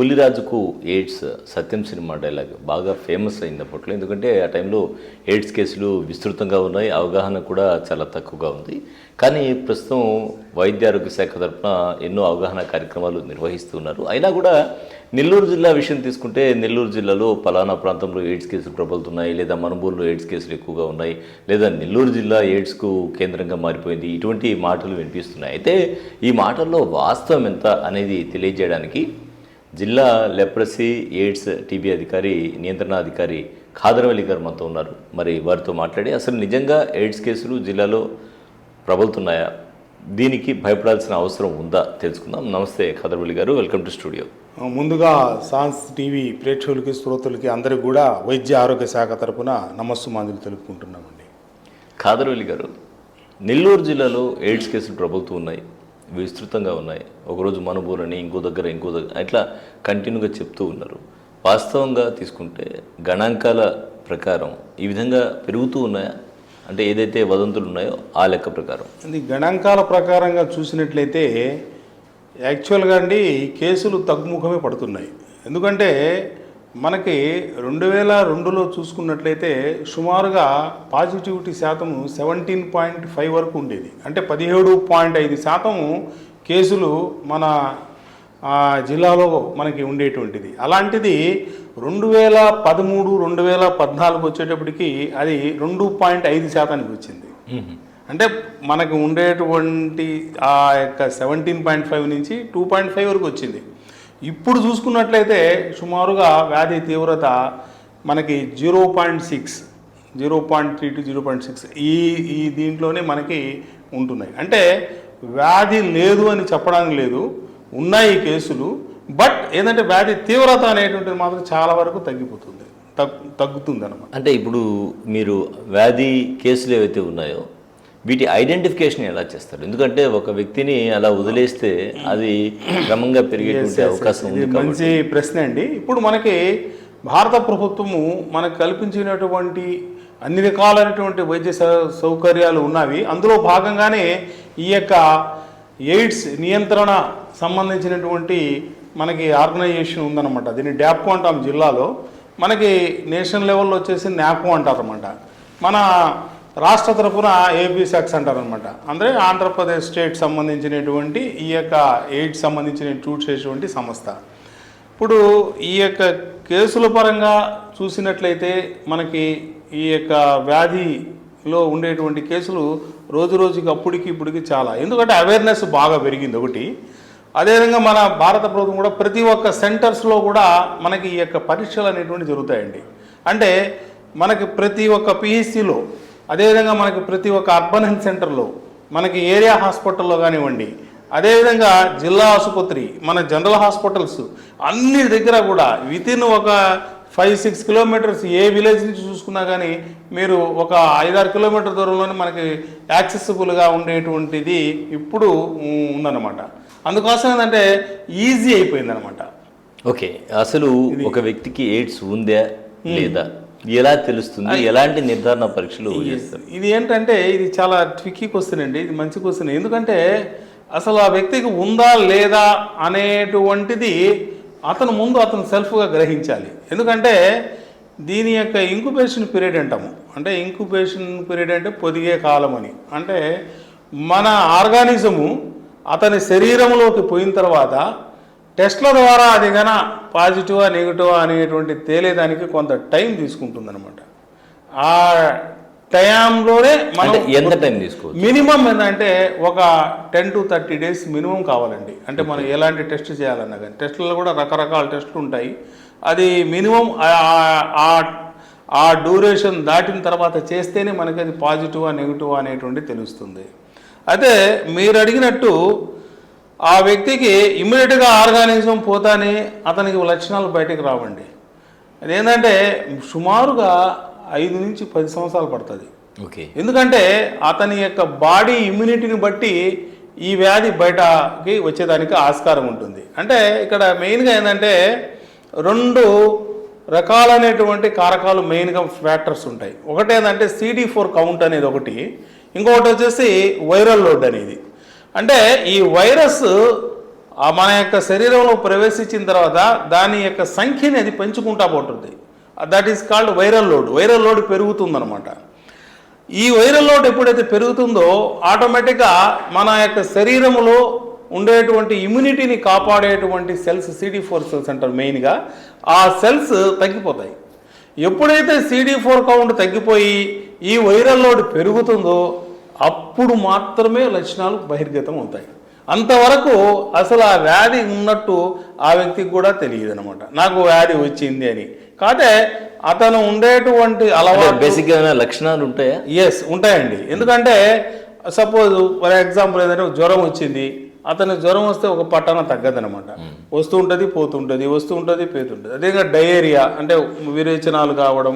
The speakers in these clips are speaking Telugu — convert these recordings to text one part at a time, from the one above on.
పులిరాజుకు ఎయిడ్స్ సత్యం సినిమా డైలాగ్ బాగా ఫేమస్ అయింది అప్పట్లో. ఎందుకంటే ఆ టైంలో ఎయిడ్స్ కేసులు విస్తృతంగా ఉన్నాయి అవగాహన కూడా చాలా తక్కువగా ఉంది. కానీ ప్రస్తుతం వైద్య ఆరోగ్య శాఖ తరఫున ఎన్నో అవగాహన కార్యక్రమాలు నిర్వహిస్తున్నారు అయినా కూడా నెల్లూరు జిల్లా విషయం తీసుకుంటే నెల్లూరు జిల్లాలో పలానా ప్రాంతంలో ఎయిడ్స్ కేసులు ప్రబలుతున్నాయి లేదా మనుబూరులో ఎయిడ్స్ కేసులు ఎక్కువగా ఉన్నాయి లేదా నెల్లూరు జిల్లా ఎయిడ్స్కు కేంద్రంగా మారిపోయింది. ఇటువంటి మాటలు వినిపిస్తున్నాయి. అయితే ఈ మాటల్లో వాస్తవం ఎంత అనేది తెలియజేయడానికి జిల్లా లెప్రసీ ఎయిడ్స్ టీబీ అధికారి నియంత్రణ అధికారి ఖాదరవల్లి గారు మనతో ఉన్నారు. మరి వారితో మాట్లాడి అసలు నిజంగా ఎయిడ్స్ కేసులు జిల్లాలో ప్రబలుతున్నాయా? దీనికి భయపడాల్సిన అవసరం ఉందా? తెలుసుకుందాం. నమస్తే ఖాదరవల్లి గారు. Welcome to studio. ముందుగా సాన్స్ టీవీ ప్రేక్షకులకి శ్రోతలకి అందరికి కూడా వైద్య ఆరోగ్య శాఖ తరపున నమస్సుమాంజలు తెలుపుకుంటున్నామండి. ఖాదరవల్లి గారు నెల్లూరు జిల్లాలో ఎయిడ్స్ కేసులు ప్రబలుతూ ఉన్నాయి. విస్తృతంగా ఉన్నాయి. ఒకరోజు మనుబూరని ఇంకో దగ్గర ఇంకో దగ్గర ఇట్లా కంటిన్యూగా చెప్తూ ఉన్నారు. వాస్తవంగా తీసుకుంటే గణాంకాల ప్రకారం ఈ విధంగా పెరుగుతూ ఉన్నాయా? అంటే ఏదైతే వదంతులు ఉన్నాయో ఆ లెక్క ప్రకారం. ఇది గణాంకాల ప్రకారంగా చూసినట్లయితే యాక్చువల్గా అండి కేసులు తగ్గుముఖమే పడుతున్నాయి. ఎందుకంటే మనకి రెండు వేల రెండులో చూసుకున్నట్లయితే సుమారుగా పాజిటివిటీ శాతం సెవెంటీన్ పాయింట్ ఫైవ్ వరకు ఉండేది. అంటే పదిహేడు పాయింట్ ఐదు శాతం కేసులు మన జిల్లాలో మనకి ఉండేటువంటిది. అలాంటిది రెండు వేల పదమూడు రెండు వేల పద్నాలుగు వచ్చేటప్పటికి అది రెండు పాయింట్ ఐదు శాతానికి వచ్చింది. అంటే మనకు ఉండేటువంటి ఆ యొక్క సెవెంటీన్ పాయింట్ ఫైవ్ నుంచి టూ పాయింట్ ఫైవ్ వరకు వచ్చింది. ఇప్పుడు చూసుకున్నట్లయితే సుమారుగా వ్యాధి తీవ్రత మనకి zero point six zero point three to zero point six ఈ ఈ దీంట్లోనే మనకి ఉంటున్నాయి. అంటే వ్యాధి లేదు అని చెప్పడానికి లేదు ఉన్నాయి కేసులు బట్ ఏంటంటే వ్యాధి తీవ్రత అనేటువంటిది మాత్రం చాలా వరకు తగ్గిపోతుంది తగ్గు తగ్గుతుంది అనమాట అంటే ఇప్పుడు మీరు వ్యాధి కేసులు ఏవైతే ఉన్నాయో వీటి ఐడెంటిఫికేషన్ ఎలా చేస్తారు? ఎందుకంటే ఒక వ్యక్తిని అలా వదిలేస్తే అది క్రమంగా పెరిగేటువంటి అవకాశం ఉంది మంచి ప్రశ్న అండి. ఇప్పుడు మనకి భారత ప్రభుత్వము మనకు కల్పించినటువంటి అన్ని రకాలైనటువంటి వైద్య సౌ- సౌకర్యాలు ఉన్నవి. అందులో భాగంగానే ఈ యొక్క ఎయిడ్స్ నియంత్రణ సంబంధించినటువంటి మనకి ఆర్గనైజేషన్ ఉందన్నమాట. దీన్ని డ్యాప్కో అంటాం జిల్లాలో. మనకి నేషనల్ లెవెల్లో వచ్చేసి నాకో అంటారన్నమాట. మన రాష్ట్ర తరఫున ఏపీ సెక్స్ అంటారనమాట అంటే ఆంధ్రప్రదేశ్ స్టేట్ సంబంధించినటువంటి ఈ యొక్క ఎయిడ్ సంబంధించిన ట్రూట్ చేసేటువంటి సంస్థ. ఇప్పుడు ఈ యొక్క కేసుల పరంగా చూసినట్లయితే మనకి ఈ యొక్క వ్యాధిలో ఉండేటువంటి కేసులు రోజు రోజుకి అప్పటికి ఇప్పటికి చాలా. ఎందుకంటే అవేర్నెస్ బాగా పెరిగింది ఒకటి. అదేవిధంగా మన భారత ప్రభుత్వం కూడా ప్రతి ఒక్క సెంటర్స్లో కూడా మనకి ఈ యొక్క పరీక్షలు అనేటువంటి జరుగుతాయండి. అంటే మనకి ప్రతి ఒక్క పిహెచ్సిలో అదేవిధంగా మనకి ప్రతి ఒక్క అర్బన్ హెల్త్ సెంటర్లో మనకి ఏరియా హాస్పిటల్లో కానివ్వండి అదేవిధంగా జిల్లా ఆసుపత్రి మన జనరల్ హాస్పిటల్స్ అన్ని దగ్గర కూడా వితిన్ ఒక ఫైవ్ సిక్స్ కిలోమీటర్స్ ఏ విలేజ్ నుంచి చూసుకున్నా కానీ మీరు ఒక ఐదారు కిలోమీటర్ దూరంలోనే మనకి యాక్సెసిబుల్గా ఉండేటువంటిది ఇప్పుడు ఉందన్నమాట. అందుకోసం ఏంటంటే ఈజీ అయిపోయింది అనమాట ఓకే. అసలు ఒక వ్యక్తికి ఎయిడ్స్ ఉందా లేదా? ఎలా తెలుస్తుంది ఎలాంటి నిర్ధారణ పరీక్షలు చేస్తారు? ఇది ఏంటంటే ఇది చాలా ట్విక్కీ క్వశ్చన్ అండి. ఇది మంచి క్వశ్చన్ ఎందుకంటే అసలు ఆ వ్యక్తికి ఉందా లేదా అనేటువంటిది అతను ముందు అతను సెల్ఫ్గా గ్రహించాలి. ఎందుకంటే దీని యొక్క ఇంక్యుబేషన్ పీరియడ్ అంటాము. అంటే ఇంక్యుబేషన్ పీరియడ్ అంటే పొదిగే కాలం అని. అంటే మన ఆర్గానిజము అతని శరీరంలోకి పోయిన తర్వాత టెస్ట్ల ద్వారా అది గన పాజిటివా నెగిటివా అనేటువంటి తేలేదానికి కొంత టైం తీసుకుంటుందన్నమాట. ఆ టైంలోనే మనం ఎంత టైం తీసుకోవచ్చు? మినిమం ఏంటంటే ఒక ten to thirty days minimum కావాలండి. అంటే మనం ఎలాంటి టెస్ట్ చేయాలన్నా కానీ. టెస్టులలో కూడా రకరకాల టెస్టులు ఉంటాయి. అది మినిమం ఆ డ్యూరేషన్ దాటిన తర్వాత చేస్తేనే మనకి అది పాజిటివా నెగిటివా అనేటువంటి తెలుస్తుంది. అయితే మీరు అడిగినట్టు ఆ వ్యక్తికి ఇమ్మీడియట్గా ఆర్గానిజం పోతానే అతనికి లక్షణాలు బయటకు రావండి. అదేంటంటే సుమారుగా ఐదు నుంచి పది సంవత్సరాలు పడుతుంది. ఓకే. ఎందుకంటే అతని యొక్క బాడీ ఇమ్యూనిటీని బట్టి ఈ వ్యాధి బయటకి వచ్చేదానికి ఆస్కారం ఉంటుంది. అంటే ఇక్కడ మెయిన్గా ఏంటంటే రెండు రకాలైనటువంటి కారకాలు మెయిన్గా ఫ్యాక్టర్స్ ఉంటాయి. ఒకటి ఏంటంటే సిడి ఫోర్ కౌంట్ అనేది ఒకటి. ఇంకొకటి వచ్చేసి వైరల్ లోడ్ అనేది. అంటే ఈ వైరస్ ఆ మన యొక్క శరీరంలో ప్రవేశించిన తర్వాత దాని యొక్క సంఖ్యని అది పెంచుకుంటా పోతుంది. That is called viral load viral load పెరుగుతుందనమాట ఈ వైరల్ లోడ్ ఎప్పుడైతే పెరుగుతుందో ఆటోమేటిక్గా మన యొక్క శరీరంలో ఉండేటువంటి ఇమ్యూనిటీని కాపాడేటువంటి సెల్స్ సిడి ఫోర్ సెల్స్ అంటారు మెయిన్గా ఆ సెల్స్ తగ్గిపోతాయి. ఎప్పుడైతే సిడి ఫోర్ కౌంట్ తగ్గిపోయి ఈ వైరల్ లోడ్ పెరుగుతుందో అప్పుడు మాత్రమే లక్షణాలు బహిర్గతం అవుతాయి. అంతవరకు అసలు ఆ వ్యాధి ఉన్నట్టు ఆ వ్యక్తికి కూడా తెలియదు అనమాట నాకు వ్యాధి వచ్చింది అని. కాకపోతే అతను ఉండేటువంటి అలవాటు బేసిక్గా లక్షణాలు ఉంటాయా? ఎస్ ఉంటాయండి. ఎందుకంటే సపోజ్ ఫర్ ఎగ్జాంపుల్ ఏంటంటే ఒక జ్వరం వచ్చింది. అతని జ్వరం వస్తే ఒక పట్టణ తగ్గదనమాట వస్తూ ఉంటుంది పోతుంటుంది వస్తూ ఉంటుంది పోతుంటుంది అదేవిధంగా డయేరియా అంటే విరేచనాలు కావడం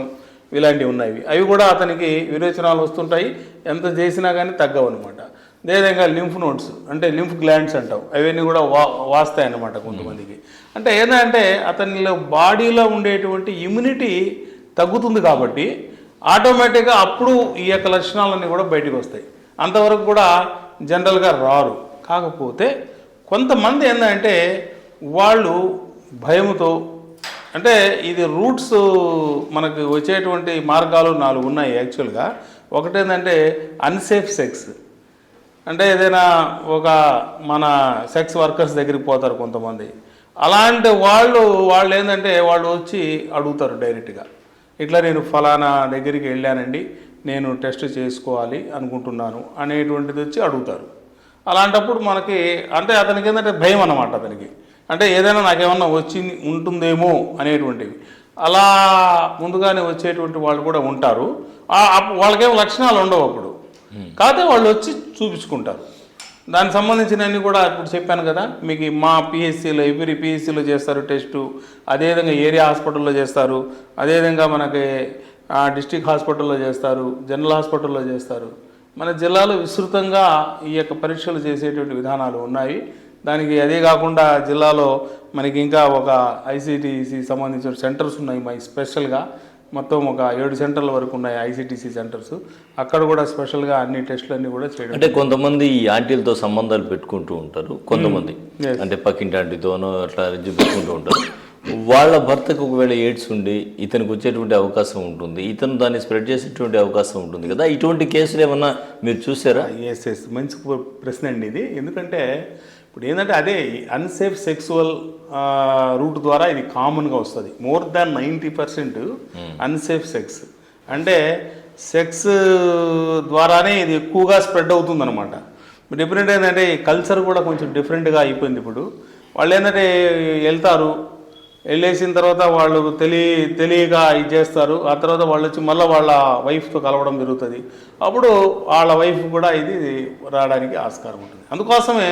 ఇలాంటివి ఉన్నాయి. అవి కూడా అతనికి విరేచనాలు వస్తుంటాయి. ఎంత చేసినా కానీ తగ్గవు అనమాట అదేవిధంగా లింఫ్ నోట్స్ అంటే లింఫ్ గ్లాండ్స్ అంటాం. అవన్నీ కూడా వా వాస్తాయి అన్నమాట కొంతమందికి. అంటే ఏంటంటే అతనిలో బాడీలో ఉండేటువంటి ఇమ్యూనిటీ తగ్గుతుంది కాబట్టి ఆటోమేటిక్గా అప్పుడు ఈ యొక్క లక్షణాలన్నీ కూడా బయటకు వస్తాయి. అంతవరకు కూడా జనరల్గా రారు. కాకపోతే కొంతమంది ఏంటంటే వాళ్ళు భయముతో అంటే ఇది రూట్స్ మనకు వచ్చేటువంటి మార్గాలు నాలుగు ఉన్నాయి యాక్చువల్గా. ఒకటేంటంటే అన్సేఫ్ సెక్స్. అంటే ఏదైనా ఒక మన సెక్స్ వర్కర్స్ దగ్గరికి పోతారు కొంతమంది. అలాంటి వాళ్ళు వాళ్ళు ఏంటంటే వాళ్ళు వచ్చి అడుగుతారు డైరెక్ట్గా. ఇట్లా నేను ఫలానా దగ్గరికి వెళ్ళానండి నేను టెస్ట్ చేసుకోవాలి అనుకుంటున్నాను అనేటువంటిది వచ్చి అడుగుతారు. అలాంటప్పుడు మనకి అంటే అతనికి ఏంటంటే భయం అన్నమాట అతనికి. అంటే ఏదైనా నాకేమన్నా వచ్చి ఉంటుందేమో అనేటువంటివి. అలా ముందుగానే వచ్చేటువంటి వాళ్ళు కూడా ఉంటారు. వాళ్ళకేం లక్షణాలు ఉండవు అప్పుడు. కాకపోతే వాళ్ళు వచ్చి చూపించుకుంటారు. దానికి సంబంధించినవన్నీ కూడా ఇప్పుడు చెప్పాను కదా మీకు మా పిహెచ్సిలో ఎవరి పిహెచ్సిలో చేస్తారు టెస్టు. అదేవిధంగా ఏరియా హాస్పిటల్లో చేస్తారు. అదేవిధంగా మనకి డిస్టిక్ హాస్పిటల్లో చేస్తారు. జనరల్ హాస్పిటల్లో చేస్తారు. మన జిల్లాలో విస్తృతంగా ఈ యొక్క పరీక్షలు చేసేటువంటి విధానాలు ఉన్నాయి. దానికి అదే కాకుండా జిల్లాలో మనకి ఇంకా ఒక ఐసిటిసి సంబంధించిన సెంటర్స్ ఉన్నాయి మా స్పెషల్గా. మొత్తం ఒక ఏడు సెంటర్ల వరకు ఉన్నాయి ఐసిటిసి సెంటర్స్. అక్కడ కూడా స్పెషల్గా అన్ని టెస్టులు అన్నీ కూడా చేయడం అంటే కొంతమంది ఈ ఆంటీలతో సంబంధాలు పెట్టుకుంటూ ఉంటారు. కొంతమంది. Yes. అంటే పక్కింటి ఆంటీతోనో అట్లా పెట్టుకుంటూ ఉంటారు. వాళ్ళ భర్తకు ఒకవేళ ఎయిడ్స్ ఉండి ఇతనికి వచ్చేటువంటి అవకాశం ఉంటుంది. ఇతను దాన్ని స్ప్రెడ్ చేసేటువంటి అవకాశం ఉంటుంది కదా. ఇటువంటి కేసులు ఏమన్నా మీరు చూసారా? ఎస్ ఎస్ మంచి ప్ర- ప్రశ్న అండి ఇది. ఎందుకంటే ఇప్పుడు ఏంటంటే అదే అన్సేఫ్ సెక్సువల్ రూట్ ద్వారా ఇది కామన్గా వస్తుంది. More than ninety percent unsafe sex అంటే సెక్స్ ద్వారానే ఇది ఎక్కువగా స్ప్రెడ్ అవుతుంది అనమాట డిఫరెంట్ ఏంటంటే కల్చర్ కూడా కొంచెం డిఫరెంట్గా అయిపోయింది ఇప్పుడు. వాళ్ళు ఏంటంటే వెళ్తారు. వెళ్ళేసిన తర్వాత వాళ్ళు తెలియ తెలియక ఇది చేస్తారు. ఆ తర్వాత వాళ్ళు వచ్చి మళ్ళీ వాళ్ళ వైఫ్తో కలవడం జరుగుతుంది. అప్పుడు వాళ్ళ వైఫ్ కూడా ఇది రావడానికి ఆస్కారం ఉంటుంది. అందుకోసమే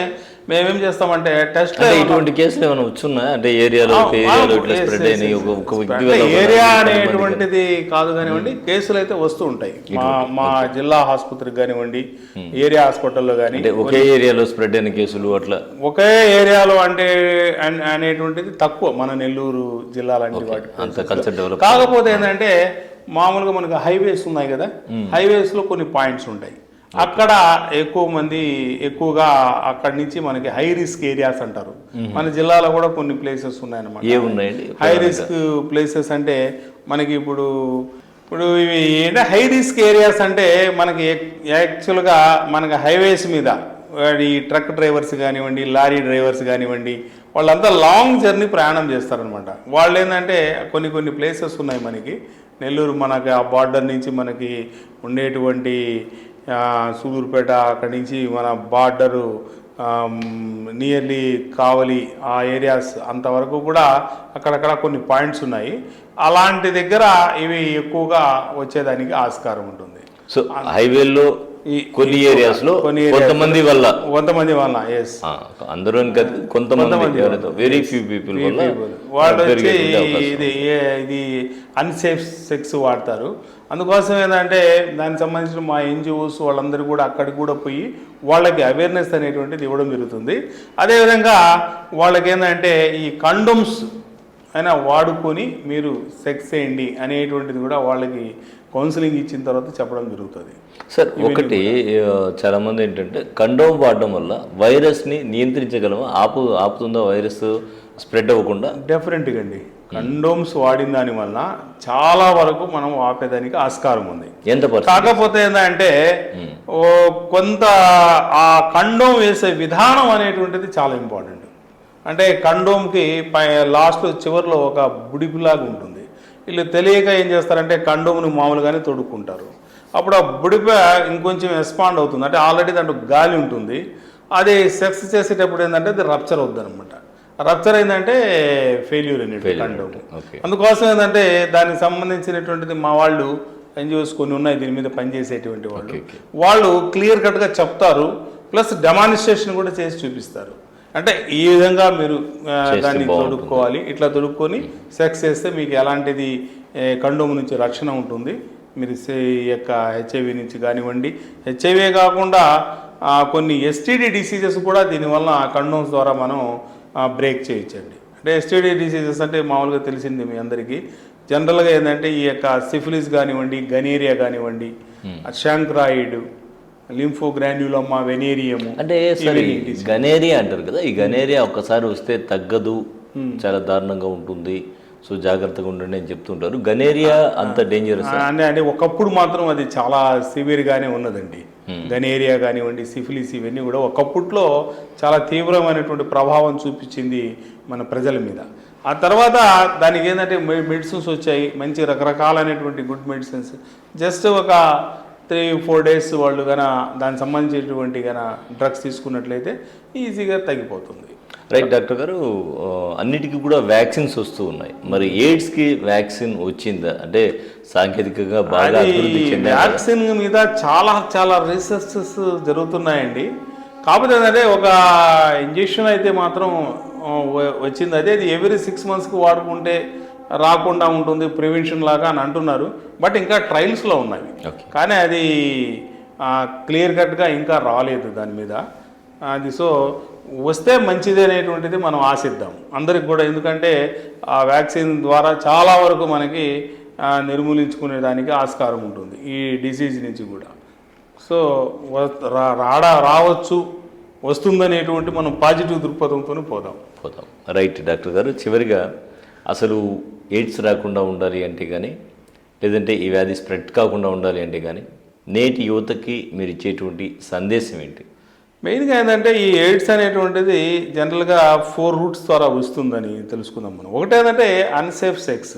మేమేం చేస్తామంటే టెస్ట్ ఇటువంటి కేసులు ఏమైనా వచ్చున్నాయా అంటే ఏరియాలో స్ప్రెడ్ ఏరియా. అనేటువంటిది కాదు కానివ్వండి కేసులు అయితే వస్తూ ఉంటాయి. మా మా జిల్లా ఆసుపత్రికి కానివ్వండి ఏరియా హాస్పిటల్లో కానీ ఒకే ఏరియాలో స్ప్రెడ్ అయిన కేసులు అట్లా? ఒకే ఏరియాలో అంటే అన్- అనేటువంటిది తక్కువ మన నెల్లూరు జిల్లా లాంటి వాటి అంత కల్చర్ డెవలప్ కాకపోతే ఏంటంటే మామూలుగా మనకు హైవేస్ ఉన్నాయి కదా హైవేస్లో కొన్ని పాయింట్స్ ఉంటాయి. అక్కడ ఎక్కువ మంది ఎక్కువగా అక్కడి నుంచి మనకి హై రిస్క్ ఏరియాస్ అంటారు. మన జిల్లాలో కూడా కొన్ని ప్లేసెస్ ఉన్నాయన్నమాట. ఏ ఉన్నాయండి? హై రిస్క్ ప్లేసెస్ అంటే మనకి ఇప్పుడు ఇప్పుడు ఇవి ఏంటంటే హై రిస్క్ ఏరియాస్ అంటే మనకి యాక్చువల్గా మనకి హైవేస్ మీద ఈ ట్రక్ డ్రైవర్స్ కానివ్వండి లారీ డ్రైవర్స్ కానివ్వండి వాళ్ళంతా లాంగ్ జర్నీ ప్రయాణం చేస్తారనమాట వాళ్ళు ఏంటంటే కొన్ని కొన్ని ప్లేసెస్ ఉన్నాయి మనకి. నెల్లూరు మనకి ఆ బార్డర్ నుంచి మనకి ఉండేటువంటి ఆ, సూలూరుపేట అక్కడి నుంచి మన బార్డరు నియర్లీ కావలి ఆ ఏరియాస్ అంతవరకు కూడా అక్కడక్కడ కొన్ని పాయింట్స్ ఉన్నాయి. అలాంటి దగ్గర ఇవి ఎక్కువగా వచ్చేదానికి ఆస్కారం ఉంటుంది. సో హైవేల్లో ఈ కొన్ని ఏరియాస్లో కొన్ని areas కొంతమంది వల్ల. కొంతమంది వల్ల ఎస్ అందరూ కొంతమంది వెరీ ఫ్యూ పీపుల్ వాళ్ళు వచ్చి. ఇది ఇది అన్సేఫ్ సెక్స్ వాడతారు. అందుకోసం ఏంటంటే దానికి సంబంధించిన మా ఎన్జిఓస్ వాళ్ళందరూ కూడా అక్కడికి కూడా పోయి వాళ్ళకి అవేర్నెస్ అనేటువంటిది ఇవ్వడం జరుగుతుంది. అదేవిధంగా వాళ్ళకి ఏంటంటే ఈ కండోమ్స్ అయినా వాడుకొని మీరు సెక్స్ చేయండి అనేటువంటిది కూడా వాళ్ళకి కౌన్సిలింగ్ ఇచ్చిన తర్వాత చెప్పడం జరుగుతుంది. సార్ ఒకటి ఆ, చాలా మంది ఏంటంటే కండోమ్ వాడడం వల్ల వైరస్ని నియంత్రించగలమా? ఆపు ఆపుతుందా వైరస్ స్ప్రెడ్ అవ్వకుండా? డెఫినెట్గా అండి. కండోమ్స్ వాడిన దాని వల్ల చాలా వరకు మనం ఆపేదానికి ఆస్కారం ఉంది. ఎంత కాకపోతే ఏంటంటే ఓ కొంత ఆ కండోమ్ వేసే విధానం అనేటువంటిది చాలా ఇంపార్టెంట్. అంటే కండోమ్కి పై లాస్ట్ చివరిలో ఒక బుడిపిలాగా ఉంటుంది. వీళ్ళు తెలియక ఏం చేస్తారంటే కండోమ్ని మామూలుగానే తొడుక్కుంటారు. అప్పుడు ఆ బుడిప ఇంకొంచెం ఎక్స్పాండ్ అవుతుంది. అంటే ఆల్రెడీ దాంట్లో గాలి ఉంటుంది. అది సెక్స్ చేసేటప్పుడు ఏంటంటే అది రప్చర్ అవుతుంది అనమాట రప్చర్ అయిందంటే ఫెయిల్యూర్ అనేది కండోమ్ అందుకోసం ఏంటంటే దానికి సంబంధించినటువంటిది మా వాళ్ళు ఎన్జిఓస్ కొన్ని ఉన్నాయి దీని మీద పనిచేసేటువంటి వాళ్ళు. వాళ్ళు క్లియర్ కట్గా చెప్తారు ప్లస్ డెమానిస్ట్రేషన్ కూడా చేసి చూపిస్తారు. అంటే ఈ విధంగా మీరు దాన్ని తొడుక్కోవాలి ఇట్లా తొడుక్కొని సెక్స్ చేస్తే మీకు ఎలాంటిది కండోమ్ నుంచి రక్షణ ఉంటుంది. మీరు సే- ఈ యొక్క హెచ్ఐవి నుంచి కానివ్వండి. హెచ్ఐవే కాకుండా కొన్ని ఎస్టీడీ డిసీజెస్ కూడా దీనివల్ల కండోమ్స్ ద్వారా మనం బ్రేక్ చేయొచ్చండి అంటే ఎస్టీడీ డిసీజెస్ అంటే మామూలుగా తెలిసింది మీ అందరికీ. జనరల్గా ఏంటంటే ఈ యొక్క సిఫిలిస్ కానివ్వండి గనేరియా కానివ్వండి షాంక్రాయిడ్ లింఫో గ్రాన్యులమ్మా వెనేరియము అంటే గనేరియా అంటారు కదా ఈ గనేరియా ఒక్కసారి వస్తే తగ్గదు. చాలా దారుణంగా ఉంటుంది. సో జాగ్రత్తగా ఉండండి అని చెప్తుంటారు. గనేరియా అంత డేంజరస్ అంటే అంటే ఒకప్పుడు మాత్రం అది చాలా సివియర్గానే ఉన్నదండి. గనేరియా కానివ్వండి సిఫిలిస్ ఇవన్నీ కూడా ఒకప్పట్లో చాలా తీవ్రమైనటువంటి ప్రభావం చూపించింది మన ప్రజల మీద. ఆ తర్వాత దానికి ఏంటంటే మెడిసిన్స్ వచ్చాయి మంచి రకరకాలైనటువంటి గుడ్ మెడిసిన్స్. జస్ట్ ఒక త్రీ ఫోర్ డేస్ వాళ్ళు గన దానికి సంబంధించినటువంటి గన డ్రగ్స్ తీసుకున్నట్లయితే ఈజీగా తగ్గిపోతుంది. రైట్ డాక్టర్ గారు అన్నిటికీ కూడా వ్యాక్సిన్స్ వస్తూ ఉన్నాయి. మరి ఎయిడ్స్కి వ్యాక్సిన్ వచ్చిందా? అంటే సాంకేతికంగా బాగా అది వ్యాక్సిన్ మీద చాలా చాలా రీసెర్చెస్ జరుగుతున్నాయండి. కాకపోతే ఏంటంటే ఒక ఇంజెక్షన్ అయితే మాత్రం వచ్చింది. అదే అది ఎవ్రీ సిక్స్ మంత్స్కి వాడుకుంటే రాకుండా ఉంటుంది ప్రివెన్షన్ లాగా అని అంటున్నారు. బట్ ఇంకా ట్రయల్స్లో ఉన్నాయి. కానీ అది క్లియర్ కట్గా ఇంకా రాలేదు దాని మీద. అది సో వస్తే మంచిది అనేటువంటిది మనం ఆశిద్దాం. అందరికి కూడా ఎందుకంటే ఆ వ్యాక్సిన్ ద్వారా చాలా వరకు మనకి నిర్మూలించుకునే దానికి ఆస్కారం ఉంటుంది ఈ డిసీజ్ నుంచి కూడా. సో రా- రాడా రావచ్చు వస్తుందనేటువంటి మనం పాజిటివ్ దృక్పథంతో పోదాం. పోతాం రైట్ డాక్టర్ గారు. చివరిగా అసలు ఎయిడ్స్ రాకుండా ఉండాలి అంటే కానీ లేదంటే ఈ వ్యాధి స్ప్రెడ్ కాకుండా ఉండాలి అంటే కానీ నేటి యువతకి మీరు ఇచ్చేటువంటి సందేశం ఏంటి? మెయిన్గా ఏంటంటే ఈ ఎయిడ్స్ అనేటువంటిది జనరల్గా ఫోర్ రూట్స్ ద్వారా వస్తుందని తెలుసుకుందాం మనం. ఒకటి ఏంటంటే అన్సేఫ్ సెక్స్.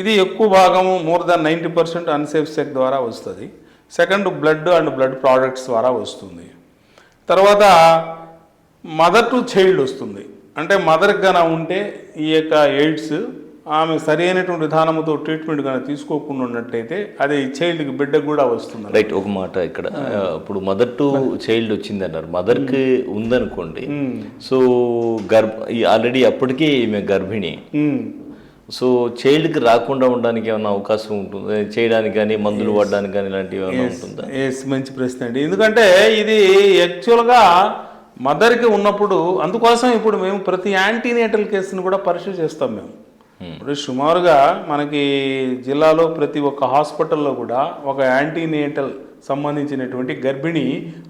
ఇది ఎక్కువ భాగము more than ninety percent unsafe sex ద్వారా వస్తుంది. Second blood and blood products ద్వారా వస్తుంది. తర్వాత మదర్ టు చైల్డ్ వస్తుంది. అంటే మదర్కి ఉంటే ఈ యొక్క ఎయిడ్స్ ఆమె సరైనటువంటి విధానంతో ట్రీట్మెంట్ కనుక తీసుకోకుండా ఉన్నట్టయితే అది చైల్డ్కి బిడ్డకు కూడా వస్తుంది రైట్ ఒక మాట ఇక్కడ. ఇప్పుడు మదర్ టు చైల్డ్ వచ్చింది అన్నారు మదర్కి ఉందనుకోండి. సో గర్భ ఆల్రెడీ అప్పటికే ఈమె గర్భిణి. సో చైల్డ్కి రాకుండా ఉండడానికి ఏమైనా అవకాశం ఉంటుంది? చేయడానికి కానీ మందులు వాడడానికి కానీ ఇలాంటివి ఏమైనా ఉంటుందా? ఎస్ మంచి ప్రశ్న అండి. ఎందుకంటే ఇది యాక్చువల్గా మదర్కి ఉన్నప్పుడు అందుకోసం ఇప్పుడు మేము ప్రతి యాంటీనేటల్ కేసును కూడా పరీక్ష చేస్తాం మేము. ఇప్పుడు సుమారుగా మనకి జిల్లాలో ప్రతి ఒక్క హాస్పిటల్లో కూడా ఒక యాంటీనేటల్ సంబంధించినటువంటి గర్భిణి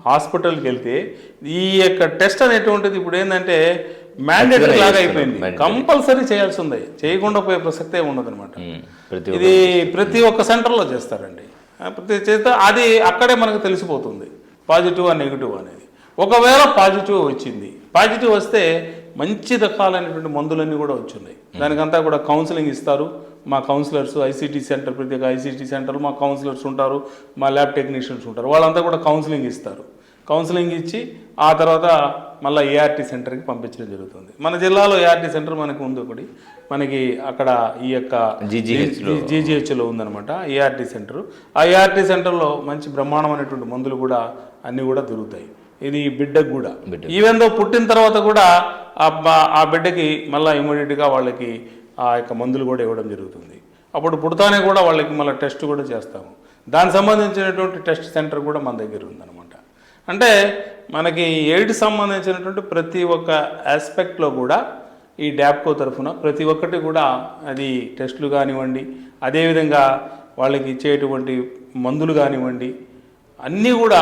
హాస్పిటల్కి వెళ్తే ఈ యొక్క టెస్ట్ అనేటువంటిది ఇప్పుడు ఏంటంటే మ్యాండేటరీ లాగా అయిపోయింది. కంపల్సరీ చేయాల్సి ఉంది చేయకుండా పోయే ప్రసక్తే ఉండదు ప్రతి ఇది ప్రతి ఒక్క సెంటర్లో చేస్తారండి. ప్రతి చేస్తే అది అక్కడే మనకు తెలిసిపోతుంది. పాజిటివ్ ఆ నెగిటివ్ అనేది. ఒకవేళ పాజిటివ్ వచ్చింది. పాజిటివ్ వస్తే మంచి రకాలైనటువంటి మందులన్నీ కూడా వచ్చున్నాయి దానికంతా కూడా కౌన్సిలింగ్ ఇస్తారు. మా కౌన్సిలర్స్ ఐసీటీ సెంటర్ ప్రతి ఒక్క ఐసీటీ సెంటర్ మా కౌన్సిలర్స్ ఉంటారు. మా ల్యాబ్ టెక్నీషియన్స్ ఉంటారు. వాళ్ళంతా కూడా కౌన్సిలింగ్ ఇస్తారు. కౌన్సిలింగ్ ఇచ్చి ఆ తర్వాత మళ్ళీ ఏఆర్టీ సెంటర్కి పంపించడం జరుగుతుంది. మన జిల్లాలో ఏఆర్టీ సెంటర్ మనకి ఉంది ఒకటి. మనకి అక్కడ ఈ యొక్క. జీజీహెచ్లో ఉందన్నమాట. ఏఆర్టీ సెంటర్ ఆ ఏఆర్టీ సెంటర్లో మంచి బ్రహ్మాండమైనటువంటి మందులు కూడా అన్నీ కూడా దొరుకుతాయి. ఇది బిడ్డకు కూడా. ఈవెన్ దో పుట్టిన తర్వాత కూడా ఆ బిడ్డకి మళ్ళీ ఇమీడియట్గా వాళ్ళకి ఆ యొక్క మందులు కూడా ఇవ్వడం జరుగుతుంది. అప్పుడు పుడతానే కూడా వాళ్ళకి మళ్ళీ టెస్ట్ కూడా చేస్తాము. దానికి సంబంధించినటువంటి టెస్ట్ సెంటర్ కూడా మన దగ్గర ఉందన్నమాట. అంటే మనకి ఎయిడ్స్ సంబంధించినటువంటి ప్రతి ఒక్క ఆస్పెక్ట్లో కూడా ఈ డ్యాప్కో తరఫున ప్రతి ఒక్కటి కూడా అది టెస్టులు కానివ్వండి అదేవిధంగా వాళ్ళకి ఇచ్చేటువంటి మందులు కానివ్వండి అన్నీ కూడా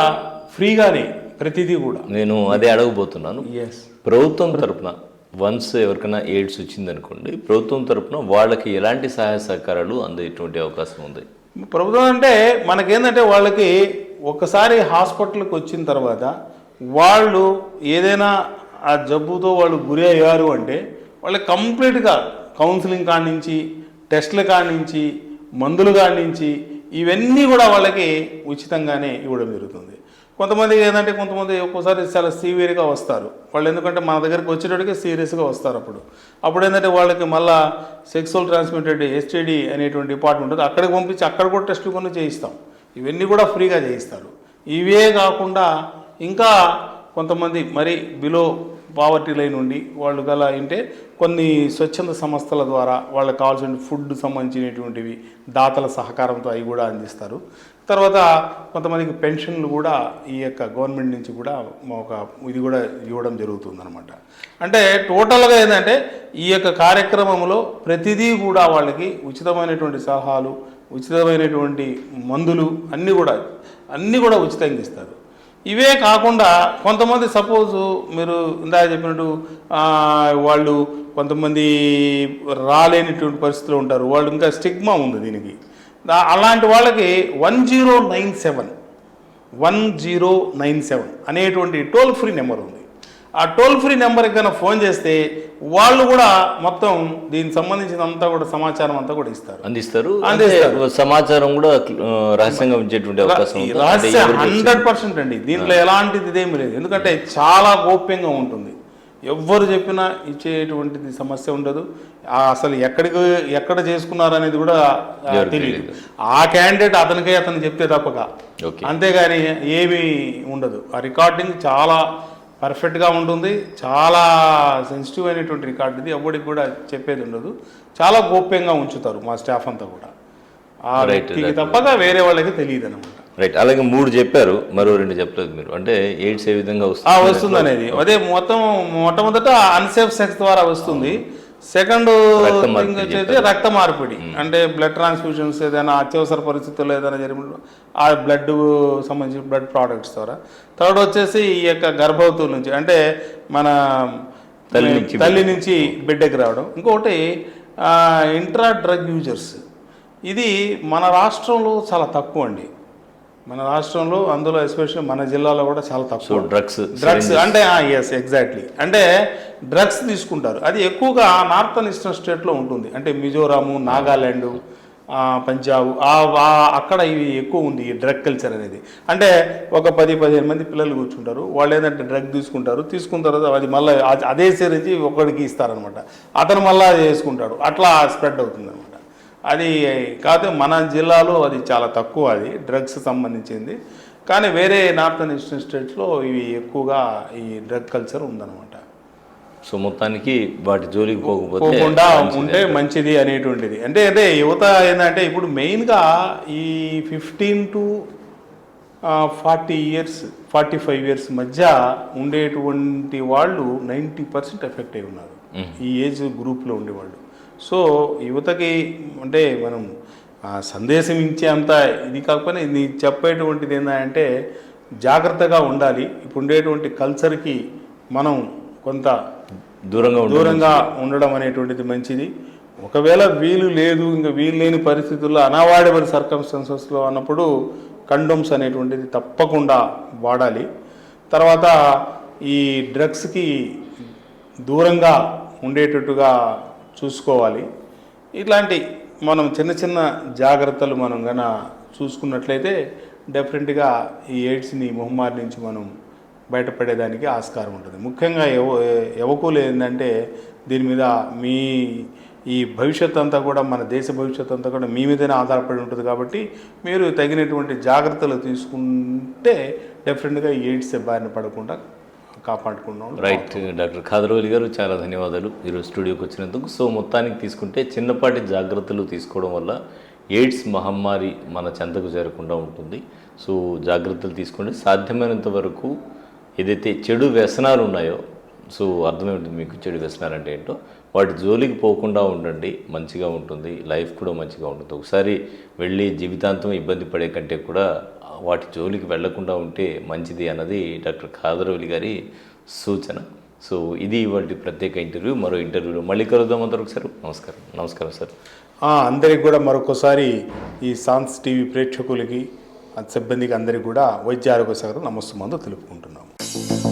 ఫ్రీగానే ప్రతిదీ కూడా. నేను అదే అడగబోతున్నాను. ఎస్ ప్రభుత్వం తరపున వన్స్ ఎవరికైనా ఎయిడ్స్ వచ్చిందనుకోండి ప్రభుత్వం తరపున వాళ్ళకి ఎలాంటి సహాయ సహకారాలు అందేటువంటి అవకాశం ఉంది? ప్రభుత్వం అంటే మనకేంటంటే వాళ్ళకి ఒకసారి హాస్పిటల్కి వచ్చిన తర్వాత వాళ్ళు ఏదైనా ఆ జబ్బుతో వాళ్ళు గురి అయ్యారు అంటే వాళ్ళకి కంప్లీట్గా కౌన్సిలింగ్ కాడి నుంచి టెస్ట్ల కాడి నుంచి మందులు కాడి నుంచి ఇవన్నీ కూడా వాళ్ళకి ఉచితంగానే ఇవ్వడం జరుగుతుంది. కొంతమంది ఏంటంటే కొంతమంది ఒక్కోసారి చాలా సీవియర్గా వస్తారు. వాళ్ళు ఎందుకంటే మన దగ్గరికి వచ్చేటప్పటికి సీరియస్గా వస్తారు అప్పుడు. అప్పుడు ఏంటంటే వాళ్ళకి మళ్ళా సెక్సువల్ ట్రాన్స్మిటెడ్ ఎస్టీడీ అనేటువంటి డిపార్ట్మెంట్ ఉంటుంది. అక్కడికి పంపించి అక్కడ కూడా టెస్టులు కొన్ని చేయిస్తాం. ఇవన్నీ కూడా ఫ్రీగా చేయిస్తారు. ఇవే కాకుండా ఇంకా కొంతమంది మరి బిలో పావర్టీ లైన్ ఉండి వాళ్ళు గల అంటే కొన్ని స్వచ్ఛంద సంస్థల ద్వారా వాళ్ళకి కావాల్సిన ఫుడ్ సంబంధించినటువంటివి దాతల సహకారంతో అవి కూడా అందిస్తారు. తర్వాత కొంతమందికి పెన్షన్లు కూడా ఈ యొక్క గవర్నమెంట్ నుంచి కూడా ఒక ఇది కూడా ఇవ్వడం జరుగుతుందన్నమాట. అంటే టోటల్గా ఏంటంటే ఈ యొక్క కార్యక్రమంలో ప్రతిదీ కూడా వాళ్ళకి ఉచితమైనటువంటి సలహాలు ఉచితమైనటువంటి మందులు అన్నీ కూడా అన్నీ కూడా ఉచితంగా ఇస్తారు. ఇవే కాకుండా కొంతమంది సపోజ్ మీరు ఇందాక చెప్పినట్టు వాళ్ళు కొంతమంది రాలేనటువంటి పరిస్థితులు ఉంటారు. వాళ్ళు ఇంకా స్టిగ్మా ఉంది దీనికి. అలాంటి వాళ్ళకి one zero nine seven one zero nine seven అనేటువంటి టోల్ ఫ్రీ నెంబర్ ఉంది. ఆ టోల్ ఫ్రీ నెంబర్కి కనుక ఫోన్ చేస్తే వాళ్ళు కూడా మొత్తం దీనికి సంబంధించినంతా కూడా సమాచారం అంతా కూడా ఇస్తారు. అందిస్తారు. అందిస్తారు. సమాచారం కూడా రహస్యంగా ఉంచేటువంటి అవకాశం హండ్రెడ్ పర్సెంట్ అండి. దీంట్లో ఎలాంటిది ఇదేమి లేదు. ఎందుకంటే చాలా గోప్యంగా ఉంటుంది. ఎవ్వరు చెప్పినా ఇచ్చేటువంటిది సమస్య ఉండదు. అసలు ఎక్కడికి ఎక్కడ చేసుకున్నారు అనేది కూడా తెలియదు. ఆ క్యాండిడేట్ అతనికే అతను చెప్తే తప్పక. అంతేగాని ఏమీ ఉండదు. ఆ రికార్డింగ్ చాలా పర్ఫెక్ట్గా ఉంటుంది. చాలా సెన్సిటివ్ అయినటువంటి రికార్డు ఇది. ఎవరికి కూడా చెప్పేది ఉండదు. చాలా గోప్యంగా ఉంచుతారు మా స్టాఫ్ అంతా కూడా. ఆ వ్యక్తికి తప్పక వేరే వాళ్ళకి తెలియదు అనమాట రైట్ అలాగే మూడు చెప్పారు. మరో రెండు చెప్పలేదు మీరు. అంటే ఎయిడ్స్ ఏ విధంగా వస్తుంది? వస్తుంది అనేది. అదే మొత్తం మొట్టమొదట అన్సేఫ్ సెక్స్ ద్వారా వస్తుంది. సెకండ్ థింగ్ వచ్చేసి రక్త మార్పిడి. అంటే బ్లడ్ ట్రాన్స్ఫ్యూజన్స్ ఏదైనా అత్యవసర పరిస్థితుల్లో ఏదైనా జరిగినప్పుడు ఆ బ్లడ్ సంబంధించిన బ్లడ్ ప్రోడక్ట్స్ ద్వారా. థర్డ్ వచ్చేసి ఈ యొక్క గర్భవతుల నుంచి అంటే మన తల్లి నుంచి తల్లి నుంచి బిడ్డకి రావడం. ఇంకొకటి ఇంట్రా డ్రగ్ యూజర్స్ ఇది మన రాష్ట్రంలో చాలా తక్కువ అండి మన రాష్ట్రంలో అందులో ఎస్పెషల్లీ మన జిల్లాలో కూడా చాలా తక్కువ. డ్రగ్స్ డ్రగ్స్ అంటే ఎస్ ఎగ్జాక్ట్లీ అంటే డ్రగ్స్ తీసుకుంటారు. అది ఎక్కువగా నార్థన్ ఈస్టర్న్ స్టేట్లో ఉంటుంది. అంటే మిజోరాము నాగాల్యాండ్ పంజాబ్ అక్కడ ఇవి ఎక్కువ ఉంది ఈ డ్రగ్ కల్చర్ అనేది. అంటే ఒక పది పదిహేను మంది పిల్లలు కూర్చుంటారు. వాళ్ళు ఏంటంటే డ్రగ్ తీసుకుంటారు. తీసుకున్న తర్వాత అది మళ్ళీ అదే సేరించి ఒకడికి ఇస్తారనమాట అతను మళ్ళీ అది వేసుకుంటాడు అట్లా స్ప్రెడ్ అవుతుంది అనమాట అది కాకపోతే మన జిల్లాలో అది చాలా తక్కువ అది డ్రగ్స్ సంబంధించింది. కానీ వేరే నార్థన్ ఈస్టర్న్ స్టేట్స్లో ఇవి ఎక్కువగా ఈ డ్రగ్ కల్చర్ ఉందన్నమాట. సో మొత్తానికి వాటి జోలికి పోకపోతే పోకుండా. ఉంటే మంచిది అనేటువంటిది. అంటే అంటే యువత ఏంటంటే ఇప్పుడు మెయిన్గా ఈ fifteen to forty years forty five years మధ్య ఉండేటువంటి వాళ్ళు నైంటీ పర్సెంట్ ఎఫెక్ట్ అయి ఉన్నారు. ఈ ఏజ్ గ్రూప్లో ఉండేవాళ్ళు సో యువతకి అంటే మనం సందేశం ఇచ్చే అంత ఇది కాకపోయినా ఇది చెప్పేటువంటిది ఏంటంటే జాగ్రత్తగా ఉండాలి. ఇప్పుడు ఉండేటువంటి కల్చర్కి మనం కొంత దూరంగా దూరంగా ఉండడం అనేటువంటిది మంచిది. ఒకవేళ వీలు లేదు ఇంకా వీలు లేని పరిస్థితుల్లో అనావాడబుల్ సర్కమ్స్టాన్సెస్లో అన్నప్పుడు కండోమ్స్ అనేటువంటిది తప్పకుండా వాడాలి. తర్వాత ఈ డ్రగ్స్కి దూరంగా ఉండేటట్టుగా చూసుకోవాలి. ఇట్లాంటి మనం చిన్న చిన్న జాగ్రత్తలు మనం గన చూసుకున్నట్లయితే డెఫినెట్గా ఈ ఎయిడ్స్ని మొహమ్మారి నుంచి మనం బయటపడేదానికి ఆస్కారం ఉంటుంది. ముఖ్యంగా ఎవ యువకులు ఏంటంటే దీని మీద మీ ఈ భవిష్యత్ అంతా కూడా మన దేశ భవిష్యత్ అంతా కూడా మీ మీదనే ఆధారపడి ఉంటుంది కాబట్టి మీరు తగినటువంటి జాగ్రత్తలు తీసుకుంటే డెఫినెట్గా ఈ ఎయిడ్స్ బారిన పడకుండా కాపాడుకున్నాం రైట్ డాక్టర్ ఖాదరవలి గారు చాలా ధన్యవాదాలు. ఈరోజు స్టూడియోకి వచ్చినందుకు. సో మొత్తానికి తీసుకుంటే చిన్నపాటి జాగ్రత్తలు తీసుకోవడం వల్ల ఎయిడ్స్ మహమ్మారి మన చెంతకు చేరకుండా ఉంటుంది. సో జాగ్రత్తలు తీసుకోండి. సాధ్యమైనంత వరకు ఏదైతే చెడు వ్యసనాలు ఉన్నాయో సో అర్థమై ఉంటుంది మీకు చెడు వ్యసనాలు అంటే ఏంటో వాటి జోలికి పోకుండా ఉండండి. మంచిగా ఉంటుంది. లైఫ్ కూడా మంచిగా ఉంటుంది. ఒకసారి వెళ్ళి జీవితాంతం ఇబ్బంది పడే కంటే కూడా వాటి జోలికి వెళ్ళకుండా ఉంటే మంచిది అన్నది డాక్టర్ ఖాదరవలి గారి సూచన. సో ఇది ఇవాటి ప్రత్యేక ఇంటర్వ్యూ. మరో ఇంటర్వ్యూలో మళ్ళీ కలుద్దాం అందరూ ఒకసారి. నమస్కారం. నమస్కారం సార్. అందరికి కూడా మరొకసారి ఈ సాన్స్ టీవీ ప్రేక్షకులకి సిబ్బందికి అందరికీ కూడా వైద్య ఆరోగ్య శాఖ నమస్తమందు తెలుపుకుంటున్నాము.